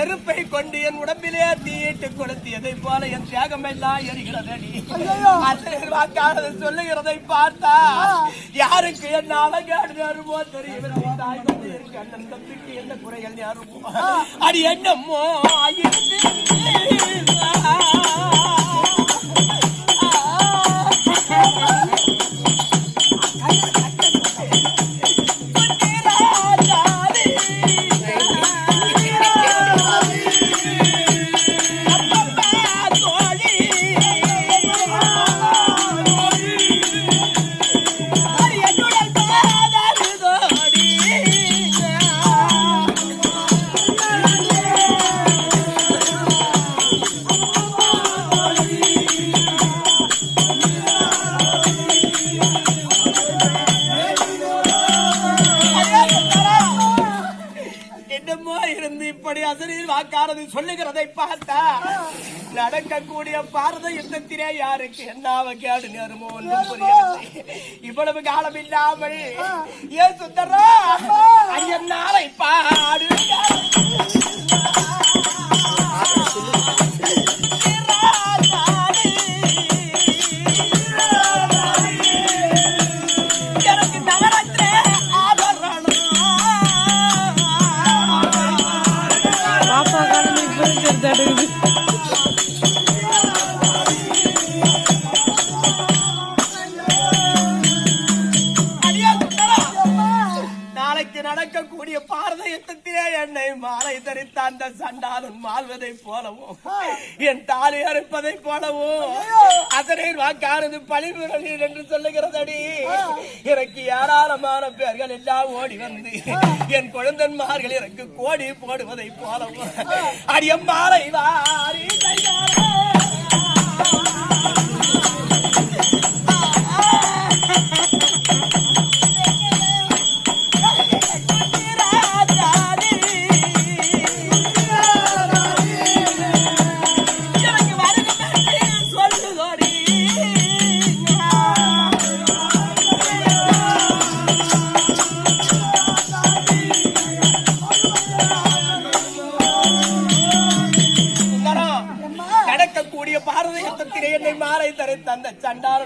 நெருப்பை கொண்டு என் உடம்பிலே தீயிட்டு கொளுத்தியதை போல என் தியாகமெல்லாம் எரிகிறது வாக்காளர் சொல்லுகிறதை பார்த்தா யாருக்கு என்ன அழகாடு வருமோ தெரியவில்லை. தாய் கொண்டு இருக்கு அண்ணன் தம்பிக்கு என்ன குறைகள் யாருமோ? அது என்னமோ இப்படி அசரில் வாக்காரது சொல்லுகிறதை பார்த்தா. நடக்கக்கூடிய பாரத யுத்தத்திலே யாருக்கு என்ன வகையாடு நேருமோ ஒன்றும் புரியவில்லை. இவ்வளவு காலம் இல்லாமல் ஏன் சுந்தரா? ஐயன் நாளை பாடு மாழ்வதை போலவும் என் தாலி அறுப்பதை போலவும் அதனை வாக்கானது பழிபுறநீர் என்று சொல்லுகிறதடி. எனக்கு ஏராளமான பேர்கள் எல்லாம் ஓடி வந்து என் குழந்தன்மார்கள் எனக்கு கோடி போடுவதை போலவும் அடியம் மாலை வாரி கையாலே.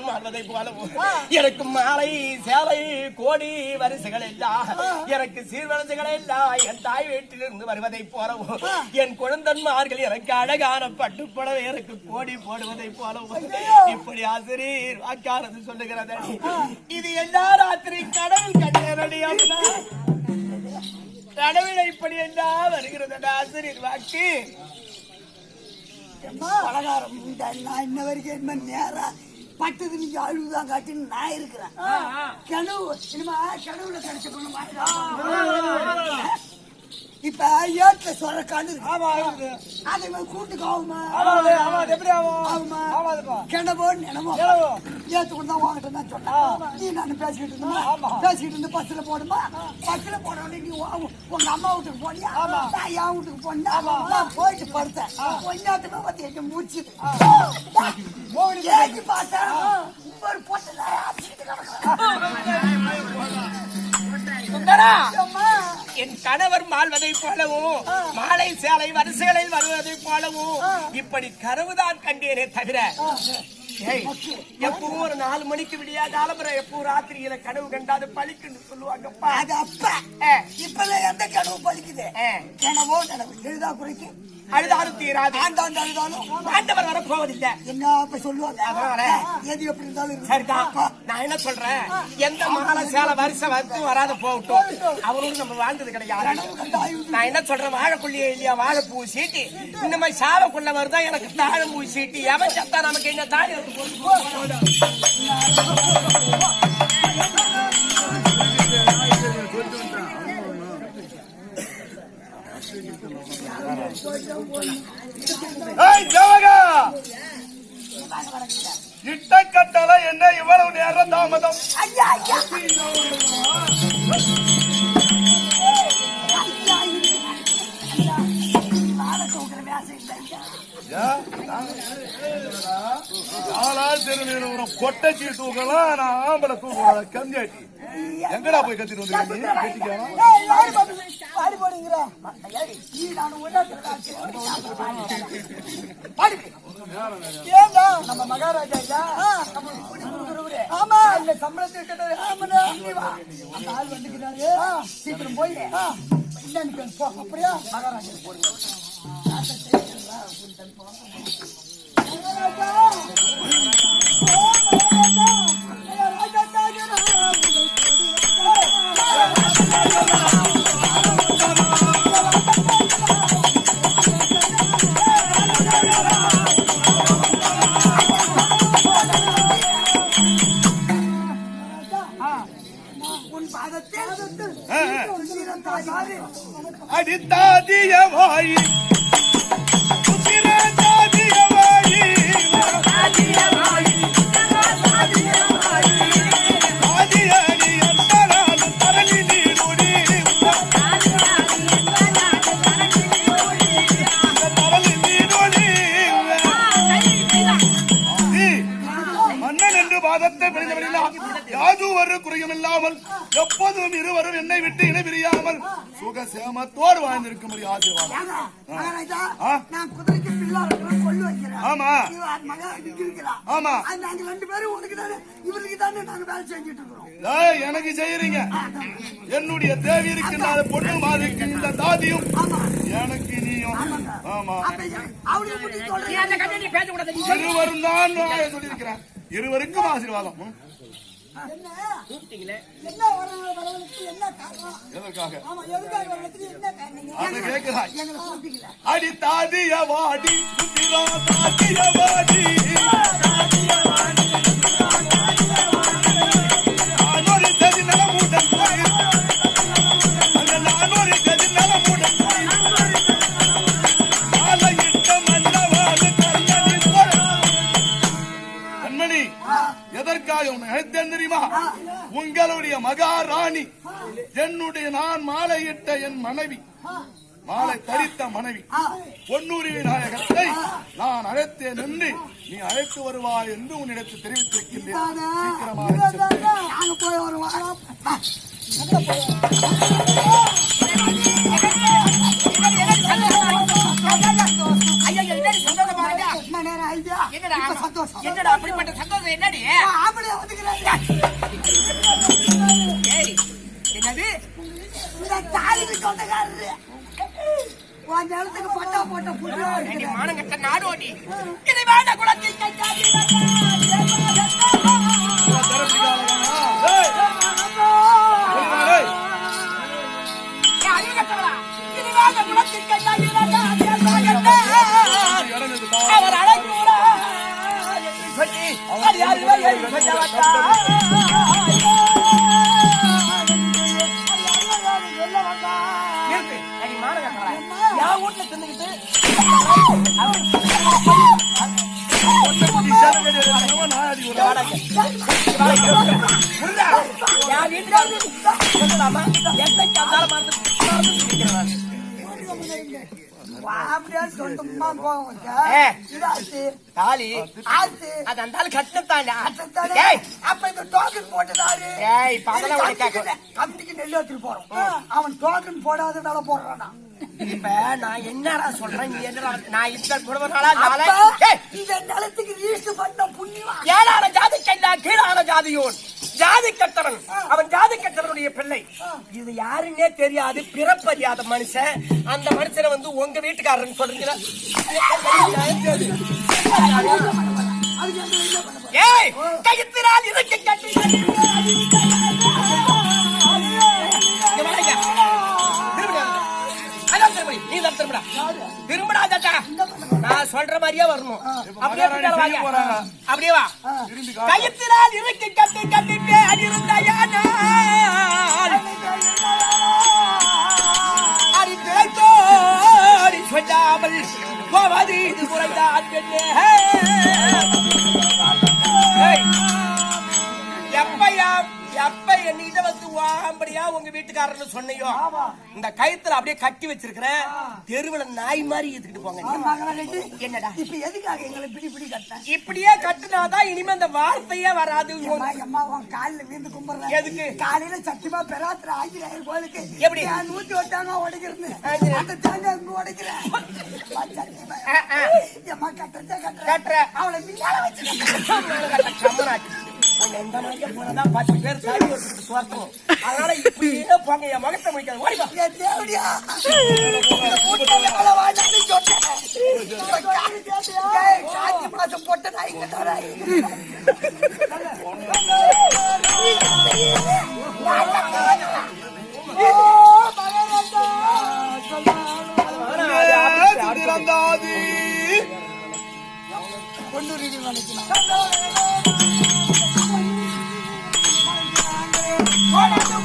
சண்டாளன் மாறுவதை போலவும் எனக்கு மாலை சேலை கோடி வரிசைகள் எல்லாம் எனக்கு சீர்வரிசைகள் எல்லாம் என் தாய் வீட்டிலிருந்து வருவதை போலவும் என் குழந்தன்மார்கள் எனக்கு அழகான பட்டு புடவை எனக்கு கோடி போடுவதை போலவும் இப்படி ஆசிரியர் வாக்கானது சொல்லுகிறது. இது எல்லா ராத்திரி கடவுள் அம்மா. கடவுளை இப்படி எல்லாம் வருகிறது ஆசிரியர் வாக்கு. பலகாரம். நான் இன்ன வரைக்கும் என்ன நேரா பட்டது நீங்க அழுதுதான் காட்டின்னு நான் இருக்கிறேன். கனவு இனிமே கனவுல கிடைச்ச கொண்டு இப்ப ஏத்த இருக்கு. அதே மாதிரி கூட்டுக்கு ஆகுமா? ஆகுமா கிணவோ நினமோ ஏத்து கொண்டு தான் வாங்கிட்டு தான் சொன்னேன். நீ நான் பேசிக்கிட்டு இருந்தேன் பேசிக்கிட்டு இருந்து பஸ்ல போடுமா பஸ்ல போட உடனே நீ உங்க அம்மா வீட்டுக்கு போனியா? நான் என் வீட்டுக்கு நான் போயிட்டு படுத்தேன். கொஞ்சத்துக்கு பத்தி எங்க முடிச்சுது ஏகி பார்த்தேன் ஒரு பொட்டு என் கணவர் மாழ்வதை போலவும் மாலை சேலை வரிசைகளில் வருவதை போலவும் இப்படி கனவுதான் கண்டேனே தவிர எப்பவும் ஒரு நாலு மணிக்கு விடியா காலம்பரம் எப்பவும் ராத்திரியில கனவு கண்டாது பழிக்குன்னு சொல்லுவாங்கப்பா. அது அப்ப. இப்பதான் எந்த கனவு பலிக்குது ஏ, கனவோ கனவு எழுதா குறைக்கு. அழுதாலும் தீராது. ஆண்டாண்டு அழுதாலும். ஆண்டவர் வரப்போவதில்லை. என்ன சொல்லுவாங்க? எது எப்படி இருந்தாலும். சரிதான். நான் என்ன சொல்றேன்? எந்த மாலை சேலை வரிசை வந்து வராத போகட்டும். அவரும் நம்ம வாழ்ந்தது கிடையாது. நான் என்ன சொல்றேன்? வாழைக்குள்ளியே இல்லையா? வாழைப்பூ சீட்டி. இந்த மாதிரி சாவைக்குள்ள தான் எனக்கு தாழம்பூ சீட்டி. எவன் சத்தா நமக்கு என்ன தாடி ஏய், ஜவகா! இட்ட கட்டளை என்ன இவ்வளவு நேரம் தாமதம் ஐயா இல்லை நாலாள் திருநீரம் கொட்டைச்சி தூக்கலாம்? நான் ஆம்பளை தூக்கலாம் கம்மியாட்டி எங்கடா போய் கத்திட்டு நம்ம மகாராஜா ஆமா. இந்த சம்பளத்தை கேட்டது ஆமாடா. நீ வா. அந்த ஆள் வந்துக்கிறாரு. சீக்கிரம் போய் இல்லன்னு போ அப்படியா? மகாராஜா போடுங்க. மகாராஜா சுகசேமத்தோடு வாழ்ந்திருக்கும்படி ஆசீர்வாதம்? நான் குதிரைக்கு கொள்ளு வைக்கிறேன். ஆமா. நாங்க ரெண்டு பேரும் உனக்கு தானே இவருக்கு தானே நாங்க வேலை செஞ்சுட்டு இருக்கிறோம். எனக்கு செய்யறீங்க. என்னுடைய தேவி இருக்கின்ற பொண்ணு மாதிரிக்கு இந்த தாதியும் எனக்கு நீயும் ஆமா. அவளுக்கு இருவரும் தான் சொல்லியிருக்கிறேன். இருவருக்கும் ஆசீர்வாதம். என்ன? என்ன வர வரவழைச்சு என்ன காரணம்? எதற்காக? ஆமா எதுக்காக வரவழைச்சு என்ன காரணம்? அதை கேட்கிறாய் எங்களை கூப்பிட்டீங்களா? அடி தாதிய வாடி குதிரா தாதிய வாடி கண்மணி. எதற்காக உன்னை அழைத்தேன் தெரியுமா? உங்களுடைய மகாராணி என்னுடைய நான் மாலையிட்ட என் மனைவி. மாலை தரித்த மனைவி. பொன்னூரி விநாயகத்தை நான் அழைத்தேன் என்று நீ அழைத்து வருவாய் என்று உன்னிடத்தில் தெரிவித்திருக்கின்றேன். சீக்கிரமாக போய் என்னடா சந்தோஷம். என்னடா அப்படிப்பட்ட சந்தோஷம்? என்னடி? ஆம்பளை வந்துக்கிறாங்க ஏய் என்னது? இந்த தாலிக்கு சொந்தக்காரரு. உன் நிலத்துக்கு பட்டா போட்ட இருக்குது மானங்கட்ட நாடோடி. இதை வேண்ட குலத்தில் அடியார்களை நிறுத்து. அடி தாலி. அது அந்த கட்டத்தாண்டா அப்ப இந்த டோக்கன் போட்டதாரு ஏய், உனக்கு கேட்கல. கமிட்டிக்கு நெல் எடுத்துட்டு போறோம். அவன் டோக்கன் போடாதனால போடுறானா. இப்ப நான் என்னடா சொல்றேன்? நீ என்னடா நான் இந்த குடும்பத்தாளா நாளை இந்த நிலத்துக்கு ரீஸ்ட் பண்ண புண்ணியமா? ஏழான ஜாதி கண்டா கீழான ஜாதியோன். ஜாதி கட்டவன். அவன் ஜாதி கட்டவனுடைய பிள்ளை. இது யாருன்னே தெரியாது. பிறப்பறியாத மனுஷன். அந்த மனுஷனை வந்து உங்க வீட்டுக்காரன் சொல்றீங்க அதுக்கு என்ன என்ன பண்ண போற? ஏய் கைத்திரால் இறக்கி கட்டி. திரும்புடி. திரும்புடா. தாத்தா. நான் சொல்ற மாதிரியே வரணும் அப்படியே. அப்படியே வா. கைத்திரால் இறக்கி கட்டி கட்டி பேரிருந்த யானால் அடி திளைத்தோடி சொல்லாமல் போவது இது முறைதான் பெண்ணே. என்கிட்ட வந்து வாம்படியா உங்க வீட்டுக்காரர் வரணும்னு சொன்னையோ இந்த கயித்துல அப்படியே கட்டி வச்சிருக்கிறேன் தெருவுல நாய் மாதிரி இழுத்துக்கிட்டு போங்க என்னடா இப்ப எதுக்காக எங்களை பிடி பிடி கட்டின இப்படியே கட்டுனாதான் இனிமே அந்த வார்த்தையே வராது அம்மா, உன் கால்ல விழுந்து கும்பிடுறேன். எதுக்கு? காலையில சத்தியமா பெராத்திர ஆஞ்சநேயர் கோயிலுக்கு எப்படி? நூத்தி ஒரு தேங்காய். ஆஞ்சநேயர். அந்த தேங்காய் இங்க உடைக்கிறேன். கட்டுறேன். கட்டுற. அவளை மின்னால இந்த மாதிரியே போனதான் பத்து பேர் சாடி வச்சுக்கிட்டு சுவாசம். அதனால இப்படியே போங்க என் மகத்தை முடிக்காது வேலை வாய்ந்தான்னு சொன்னேன். ஏய், மகாராஜா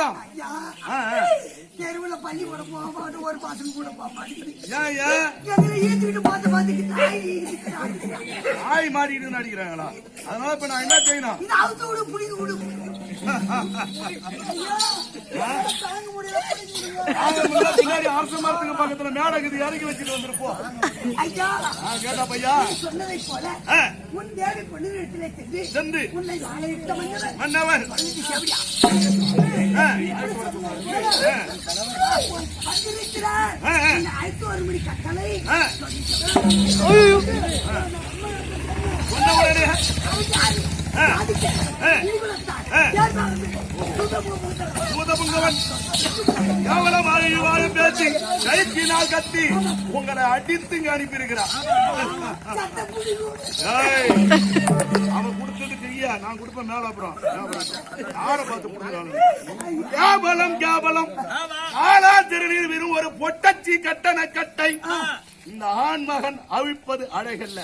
ஆ. தெருவுல பள்ளிக்கூடம் போக மாட்டேன் ஒரு பசங்க கூட போக மாட்டேங்குது பார்த்து இழுக்கிறாங்க. ஆய் மாட்டிட்டு நடிக்கிறாங்களா? அதனால இப்ப நான் என்ன செய்யணும்? அவுத்து விடு புடிங்க விடு. பின்னாடி அரச மரத்துக்கு பக்கத்துல மேடை இருக்குது இறக்கி வச்சுட்டு வந்துருப்போம் ஐயா கேட்டா பையா? சொன்னதை போல உன் தேவி பொன்னிடத்திலே சென்று உன்னை ஆணையிட்ட வாழும் பேச்சு கைக்கினால் கத்தி உங்களை அடித்து இங்க அனுப்பியிருக்கிறான் அவன் நான் கொடுப்பேன் மேல அப்புறம். யார பார்த்து கொடுக்குறாங்க கேவலம் கேவலம் ஆளா திருநீர் வெறும் ஒரு பொட்டச்சி கட்டண கட்டை. இந்த ஆண் மகன் அவிப்பது அழகல்ல.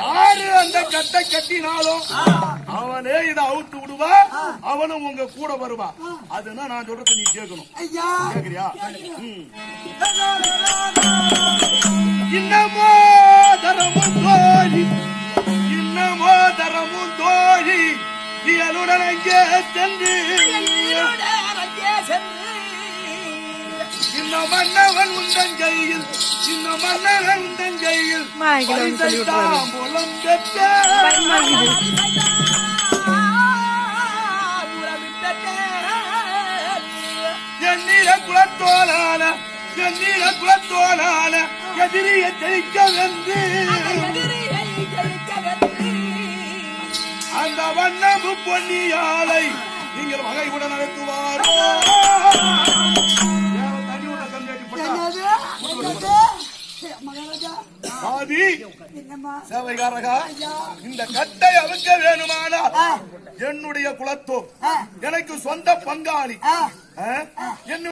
யாரு அந்த கட்டை கட்டினாலும் அவனே இதை அவுத்து விடுவா அவனும் உங்க கூட வருவா. அதுனா நான் சொல்றது நீ கேட்கணும் கேக்குறியா. இன்னமோ தரமும் அங்கே சென்று இந்த மன்னவன் மன்னவன் தாம்பூலம் பெற்ற எண்ணீர குலத்தோலான எண்ணீர குலத்தோலான எதிரிய தெளிக்க வென்று வண்ணமு பொன்னியாலை நீங்கள் வகையுடன் நடத்துவாரோ ஆதி சேவைகாரகா இந்த கட்டை அவுக்க வேணுமானால். என்னுடைய குலத்தோ. எனக்கு சொந்த பங்காளி? என்னுடைய